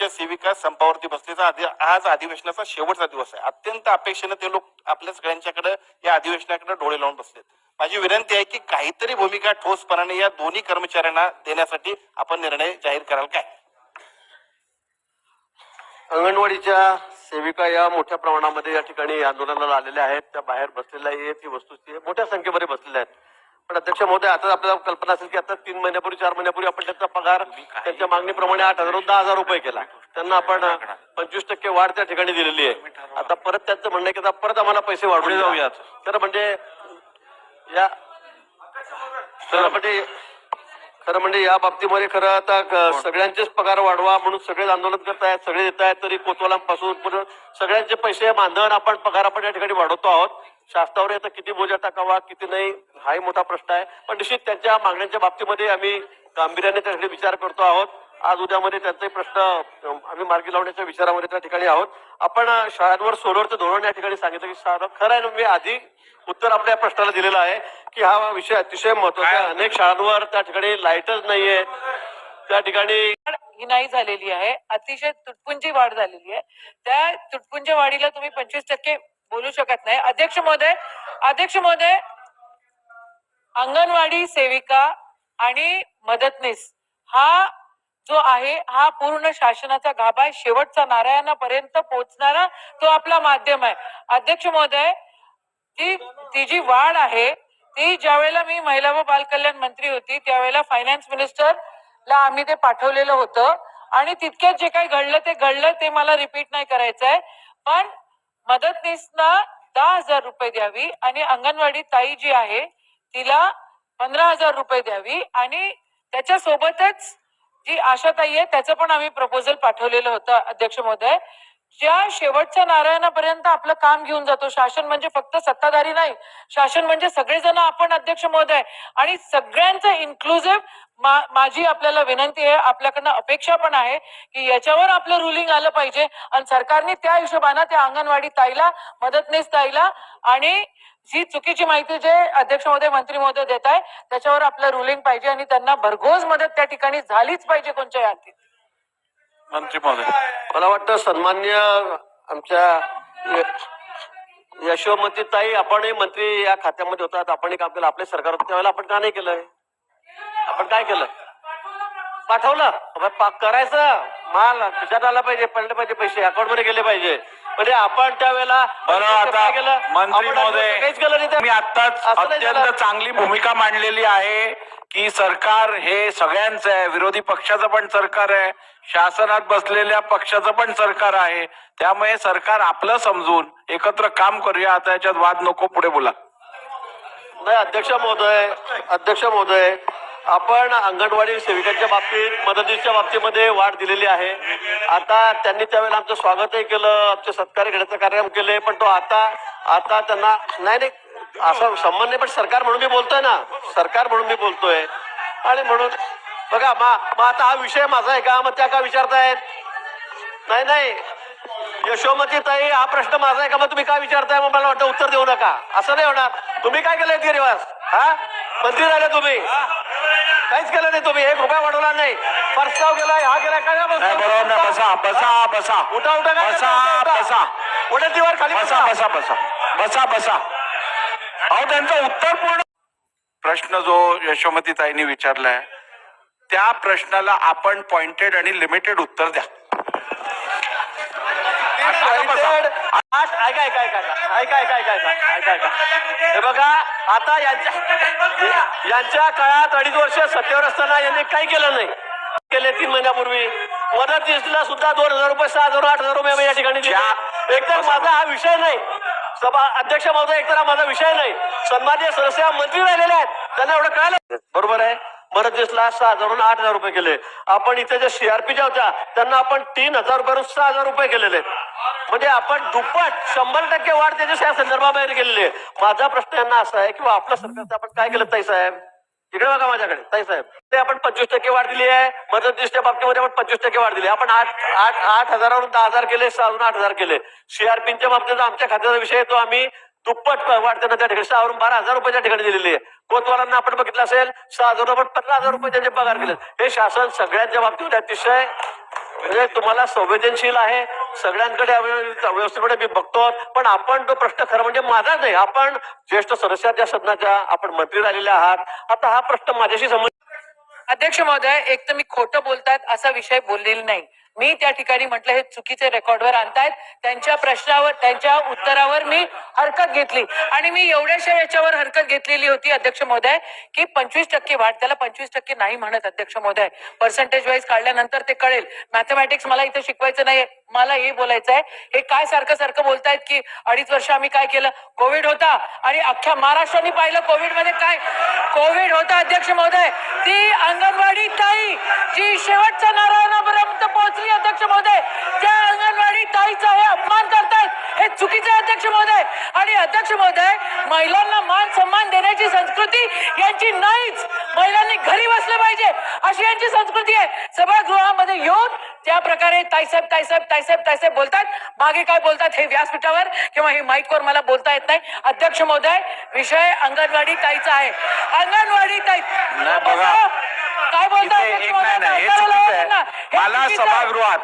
त्यांच्या सेविका संपावरती बसलेचा आज अधिवेशनाचा शेवटचा दिवस आहे. अत्यंत अपेक्षेनं ते लोक आपल्या सगळ्यांच्याकडे या अधिवेशनाकडे डोळे लावून बसलेत. माझी विनंती आहे की काहीतरी भूमिका ठोसपणाने या दोन्ही कर्मचाऱ्यांना देण्यासाठी आपण निर्णय जाहीर कराल काय? अंगणवाडीच्या सेविका या मोठ्या प्रमाणामध्ये या ठिकाणी आंदोलनाला आलेल्या आहेत. त्या बाहेर बसलेल्या आहेत. ही वस्तुस्थिती मोठ्या संख्येमध्ये बसलेल्या आहेत. पण अध्यक्ष महोदय आता आपल्याला कल्पना असेल की आता तीन महिन्यापूर्वी चार महिन्यापूर्वी आपण त्यांचा पगार त्यांच्या मागणीप्रमाणे आठ हजार दहा हजार रुपये केला. त्यांना आपण पंचवीस टक्के वाढ त्या ठिकाणी दिलेली आहे. आता परत त्यांचं म्हणणं आहे की आता परत आम्हाला पैसे वाढवून जाऊयात. तर म्हणजे या तर म्हणजे खरं म्हणजे या बाबतीमध्ये खरं आता सगळ्यांचेच पगार वाढवा म्हणून सगळेच आंदोलन करत आहेत सगळे देत आहेत तरी कोतवालांपासून सगळ्यांचे पैसे मानधन आपण पगार आपण या ठिकाणी वाढवतो आहोत. शासनावर याचा किती बोजा टाकावा किती नाही हाही मोठा प्रश्न आहे. पण निश्चित त्यांच्या मागण्यांच्या बाबतीमध्ये आम्ही गांभीर्याने त्यासाठी विचार करतो आहोत. आज उद्यामध्ये त्यांचाही प्रश्न आम्ही मार्गी लावण्याच्या विचारामध्ये त्या ठिकाणी आहोत. आपण शाळांवर सोलरचं धोरण या ठिकाणी सांगितलं की शाळा खरं आहे ना मी आधी उत्तर आपल्या प्रश्नाला दिलेलं आहे की हा विषय अतिशय महत्त्वाचा आहे. अनेक शाळांवर त्या ठिकाणी लाईटच नाहीये. त्या ठिकाणी ही नाही झालेली आहे. अतिशय तुटपुंजी वाढ झालेली आहे. त्या तुटपुंजी वाढीला तुम्ही पंचवीस टक्के बोलू शकत नाही. अध्यक्ष महोदय अध्यक्ष महोदय अंगणवाडी सेविका आणि मदतनीस हा जो आहे हा पूर्ण शासनाचा गाभा आहे. शेवटचा नारायणापर्यंत पोहोचणारा तो आपला माध्यम आहे. अध्यक्ष महोदय ती ती जी वाढ आहे ती ज्यावेळेला मी महिला व बालकल्याण मंत्री होती त्यावेळेला फायनान्स मिनिस्टर ला आम्ही ते पाठवलेलं होतं. आणि तितक्यात जे काही घडलं ते घडलं ते मला रिपीट नाही करायचं आहे पण मदतनीसना दहा हजार रुपये द्यावी आणि अंगणवाडी ताई जी आहे तिला पंधरा हजार रुपये द्यावी आणि त्याच्या सोबतच जी आशाताई आहे त्याचं पण आम्ही प्रपोजल पाठवलेलं होतं अध्यक्ष महोदय. ज्या शेवटच्या नारायणापर्यंत आपलं काम घेऊन जातो. शासन म्हणजे फक्त सत्ताधारी नाही. शासन म्हणजे सगळेजण आपण अध्यक्ष महोदय. आणि सगळ्यांचं इन्क्लुझिव्ह माझी आपल्याला विनंती आहे आपल्याकडनं अपेक्षा पण आहे की याच्यावर आपलं रुलिंग आलं पाहिजे. आणि सरकारने त्या हिशोबानं त्या अंगणवाडी ताईला मदतनीस ताईला आणि जी चुकीची माहिती जे अध्यक्ष महोदय मंत्री महोदय देत आहे त्याच्यावर आपलं रुलिंग पाहिजे आणि त्यांना भरघोस मदत त्या ठिकाणी झालीच पाहिजे कोणत्याही अर्थी मंत्री महोदय. मला वाटतं सन्मान्य आमच्या यशोमती ताई आपणही मंत्री या खात्यामध्ये होतात. आपणही काम केलं. आपले सरकार होतं त्यावेळेला आपण का नाही केलंय? आपण काय केलं? पाठवलं. करायचं. माल खिशात आला पाहिजे पडले पाहिजे पैसे. अकाउंटमध्ये गेले पाहिजे. म्हणजे आपण त्यावेळेला केलं? मंत्री आपण महोदय काहीच केलं नाही. मी आताच अत्यंत. चांगली भूमिका मांडलेली आहे. की सरकार हे सगळ्यांचं आहे. विरोधी पक्षाचं पण सरकार आहे. शासनात बसलेल्या पक्षाचं पण सरकार आहे. त्यामुळे सरकार आपलं समजून एकत्र काम करूया. आता याच्यात वाद नको पुढे बोला. नाही अध्यक्ष महोदय अध्यक्ष महोदय आपण अंगणवाडी सेविकांच्या बाबतीत मदतीच्या बाबतीमध्ये वाढ दिलेली आहे. आता त्यांनी त्यावेळेला आमचं स्वागतही केलं आमचे सत्कार घेण्याचा कार्यक्रम केले पण तो आता आता त्यांना नाही नाही असं संबंध नाही पण सरकार म्हणून मी बोलतोय ना. सरकार म्हणून मी बोलतोय. आणि म्हणून बघा मा मग आता हा विषय माझा आहे का? मग त्या का विचारतायत? नाही नाही. यशोमती ताई हा प्रश्न माझा आहे का? मग तुम्ही काय विचारताय? मग मला वाटतं उत्तर देऊ नका. असं नाही होणार. तुम्ही काय केलंय गिरिवास? हा? मंत्री झाले तुम्ही. काहीच केलं नाही तुम्ही. एक रुपया वाढवला नाही. प्रस्ताव गेलाय हा गेलाय काय बरोबर बसा बसा बसा. उठा उठा. बसा? बसा. उठा खाली बसा. बसा बसा. बसा बसा. अहो त्यांचं उत्तर पूर्ण प्रश्न जो यशोमती ताईंनी विचारलाय त्या प्रश्नाला आपण पॉइंटेड आणि लिमिटेड उत्तर द्या. ऐका ऐका ऐका ऐका ऐका ऐका ऐका ऐका ऐका हे बघा आता यांच्या यांच्या काळात अडीच वर्ष सत्तेवर असताना यांनी काही केलं नाही. केले तीन महिन्यापूर्वी. मदत दिसला सुद्धा दोन हजार रुपये सहा हजार आठ हजार रुपये या ठिकाणी एकतर माझा हा विषय नाही. सभा अध्यक्ष महोदय एकतर हा माझा विषय नाही. सन्मान्य सदस्य मंत्री राहिलेले आहेत. त्यांना एवढं कळालं? बरोबर आहे. मदत दिसला सहा हजारून आठ हजार रुपये केले. आपण इथे ज्या सीआरपीच्या होत्या त्यांना आपण तीन हजार रुपयावरून सहा हजार रुपये केलेले म्हणजे आपण दुप्पट शंभर टक्के वाढ त्याच्या या संदर्भाबाहेर गेलेली आहे. माझा प्रश्न यांना असा आहे किंवा आपल्या सरकारचं आपण काय केलं ताई साहेब? इकडे बघा माझ्याकडे ताई साहेब. ते आपण पंचवीस टक्के वाढ दिली आहे. मदतीच्या बाबतीमध्ये आपण पंचवीस टक्के वाढ दिली आहे. आपण आठ आठ आठ हजारावरून दहा हजार केले सहावरून आठ हजार केले. सीआरपीच्या बाबतीत आमच्या खात्याचा विषय तो आम्ही दुप्पट वाढ त्या ठिकाणी सहावरून बारा हजार रुपये त्या ठिकाणी दिलेली आहे. कोतवालांना आपण बघितलं असेल सहा हजार रुपये पंधरा हजार रुपये त्यांचे पगार केले. हे शासन सगळ्यांच्या बाबतीत अतिशय म्हणजे तुम्हाला संवेदनशील आहे. सगळ्यांकडे व्यव- व्यवस्थितपणे मी बघतो. पण आपण तो प्रश्न खरं म्हणजे माझा नाही. आपण ज्येष्ठ सदस्याच्या सदनाच्या आपण मंत्री झालेल्या आहात. आता हा प्रश्न माझ्याशी संबंध अध्यक्ष महोदय एक तर मी खोटं बोलतात असा विषय बोललेला नाही. मी त्या ठिकाणी म्हटलं हे चुकीचे रेकॉर्डवर आणतायत. त्यांच्या प्रश्नावर त्यांच्या उत्तरावर मी हरकत घेतली. आणि मी एवढ्याशा याच्यावर हरकत घेतलेली होती अध्यक्ष महोदय की पंचवीस टक्के वाढ त्याला पंचवीस टक्के नाही म्हणत अध्यक्ष महोदय. पर्सेंटेज वाईज काढल्यानंतर ते कळेल. मॅथमॅटिक्स मला इथे शिकवायचं नाही मला हे बोलायचं आहे हे काय सारखं सारखं बोलतायत की अडीच वर्ष आम्ही काय केलं? कोविड होता. आणि अख्ख्या महाराष्ट्राने पाहिलं कोविडमध्ये काय? कोविड होता अध्यक्ष महोदय. ती अंगणवाडी ताई जी शेवटचा नारायणापर्यंत पोहोचली अध्यक्ष महोदय त्या अंगणवाडी ताईचा हे अपमान करतायत हे चुकीचे आहे, अध्यक्ष महोदय आणि अध्यक्ष महोदय महिलांना मान सन्मान देण्याची संस्कृती यांची नाहीच. महिलांनी घरी बसलं पाहिजे अशी यांची संस्कृती आहे. सभागृहामध्ये येऊन त्या प्रकारे ताईसाहेब ताईसाहेब ताईसाहेब ताईसाहेब बोलतात. मागे काय बोलतात हे व्यासपीठावर किंवा हे माईकवर मला बोलता येत नाही. अध्यक्ष महोदय विषय अंगणवाडी ताईचा आहे. अंगणवाडी ताई. काय हे हे मला. सभागृहात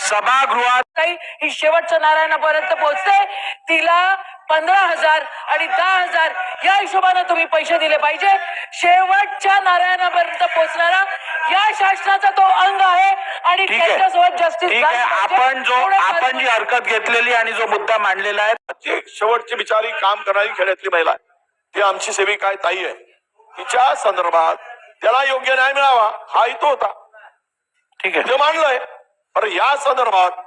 सभागृहात ताई ही शेवटच्या नारायणापर्यंत पोहोचते तिला पंधरा हजार आणि दहा हजार या हिशोबाने तुम्ही पैसे दिले पाहिजे. शेवटच्या नारायणापर्यंत पोहोचणारा या शासनाचा तो अंग आहे आणि त्याच्यासोबत आहे. आपण जो आपण जी हरकत घेतलेली आणि जो मुद्दा मांडलेला आहे जी शेवटची बिचारी काम करणारी खेड्यातली महिला ती आमची सेविका आहे ताई आहे. तिच्या संदर्भात त्याला योग्य न्याय मिळावा हा हेतू होता. ठीक आहे. ते मांडलंय पण या संदर्भात